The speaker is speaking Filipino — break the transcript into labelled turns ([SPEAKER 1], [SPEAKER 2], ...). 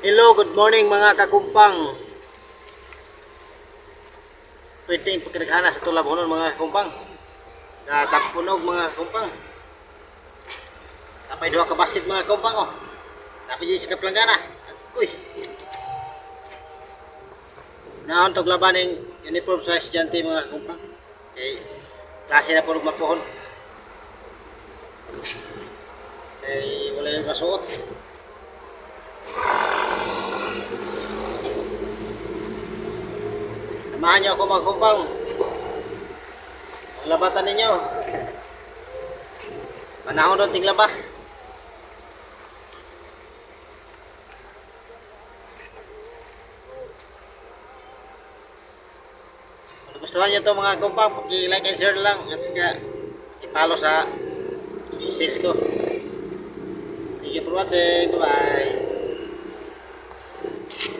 [SPEAKER 1] Hello, good morning mga kakumpang. Pwede yung pagkadaghana sa tulab hunon mga kakumpang. Katapunog mga kakumpang. Tapay duha ka basket mga kakumpang oh. Tapos di sa kaplanggana. Uy. Naon tog laban ng uniform sa estudyante mga kakumpang. Okay. Klase na purog mapuhon. Eh, wala yung masuot. Samahan niyo ako mga kumpang. Ang labatan ninyo. Panahon doon ting laba. Kung gustuhan niyo to mga kumpang, paki-like and share lang at saka i-follow sa page ko. Thank you for watching. Bye-bye.